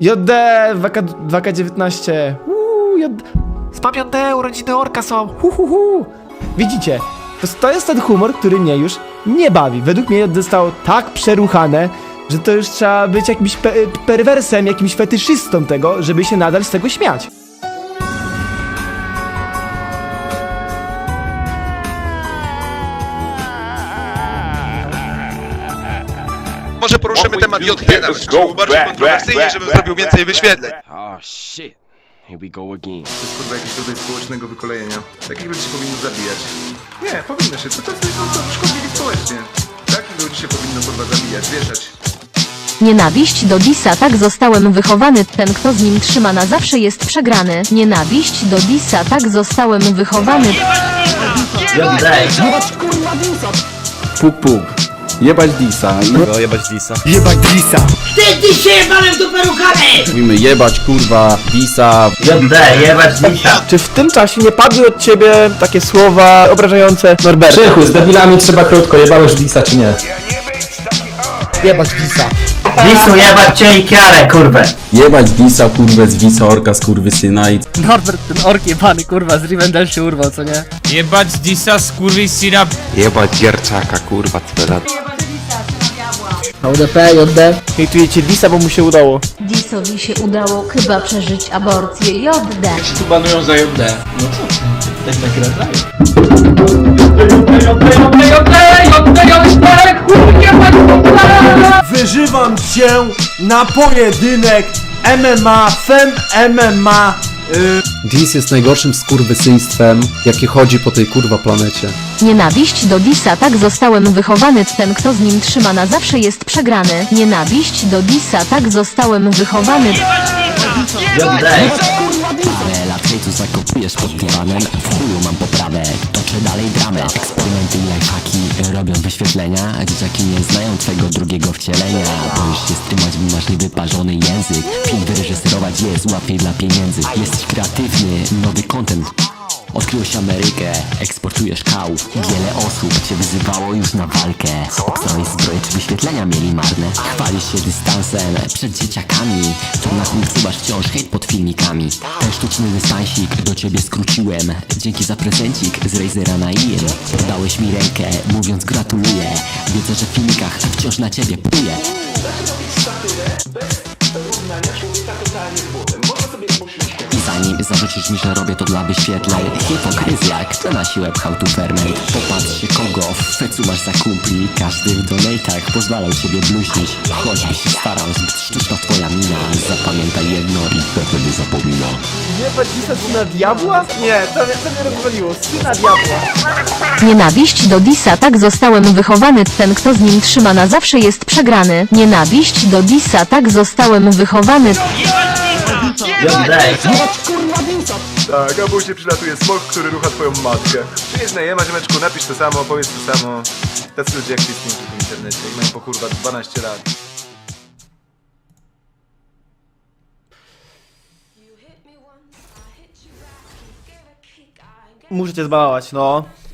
JD 2K, 2K19. Uuu, JD. Spamione urodziny orka są. Hu, hu, hu. Widzicie, to, jest- ten humor, który mnie już nie bawi. Według mnie zostało tak przeruchane, że to już trzeba być jakimś pe perwersem, jakimś fetyszystą tego, żeby się nadal z tego śmiać. Może poruszymy temat JD nawet, czy był bardziej kontrowersyjnie, żebym zrobił więcej wyświetleń. Oh shit. Here we go again. To jest kurwa jakieś rodzaj społecznego wykolejenia. Takich ludzi się powinno zabijać. Nie, powinno się. To, to, to, to, to szkodliwi społecznie. Takich ludzi się powinno kurwa zabijać, wieszać. Nienawiść do Disa tak zostałem wychowany, ten kto z nim trzyma na zawsze jest przegrany. Nienawiść do Disa tak zostałem wychowany. Puk puk. Jebać Disa i No jebać Disa. Jebać Disa. Ty dzisiaj panem do perukany! mówimy jebać kurwa Disa. JD, jebać Disa. Czy w tym czasie nie padły od ciebie takie słowa obrażające Norberta? Krzychu, z debilami trzeba krótko, jebałeś Disa czy nie? Jebać Disa. Disu, jebać cię i kiarę, kurwę. Jebać Disa kurwę z Wisa orka skurwysyna i Norbert, ten ork jebany, kurwa, z Rivendell się urwał, co nie? Jebać Disa, skurwysyna. Jebać Gierczaka, kurwa, cwela. ODP, JD. Hejtujecie Disa, bo mu się udało. Disowi się udało chyba przeżyć aborcję JD. Wyżywam cię na pojedynek MMA, FEM MMA. Dis jest najgorszym skurwysyństwem, jakie chodzi po tej kurwa planecie. Nienawiść do Disa tak zostałem wychowany, ten kto z nim trzyma na zawsze jest przegrany. Nienawiść do Disa tak zostałem wychowany. Lat hejtu zakopujesz pod dywanem W chuju mam poprawę, toczę dalej dramę Eksperymenty i lifehacki robią wyświetlenia dzieciaki nie znają twego drugiego wcielenia. Boisz się streamować, bo masz niewyparzony język. Film wyreżyserować jest łatwiej dla pieniędzy. Jesteś kreatywny, nowy content Odkryłeś Amerykę, eksportujesz kał. Wiele osób cię wyzywało już na walkę. Obstałeś zbroję czy wyświetlenia mieli marne. Chwalisz się dystansem przed dzieciakami. Tu na chuj wsuwasz wciąż hejt pod filmikami. Ten sztuczny dystansik do ciebie skróciłem. Dzięki za prezencik z Razera na IR Podałeś mi rękę mówiąc gratuluję. Wiedzę, że w filmikach wciąż na ciebie pluję Zarzucisz mi, że robię to dla wyświetleń Hipokryzja, kto na siłę pchał tu ferment Popatrz się kogo w fecu masz za kumpli Każdy w donatach pozwalał ciebie bluźnić Choćby się starał, zbyt sztuczna twoja mina Zapamiętaj jedno i Pepe nie zapomina Jebać Disa syna diabła? Nie, to mnie, to mnie rozwaliło. Syna diabła. Nienawiść do Disa tak zostałem wychowany, ten kto z nim trzyma na zawsze jest przegrany. Nienawiść do Disa tak zostałem wychowany. Tak, a później przylatuje smok, który rucha twoją matkę. Przyjedź jema, ziomeczku, napisz to samo, powiedz to samo. Tacy ludzie jak ty w internecie i mają po kurwa 12 lat. Muszę cię zbalować, no.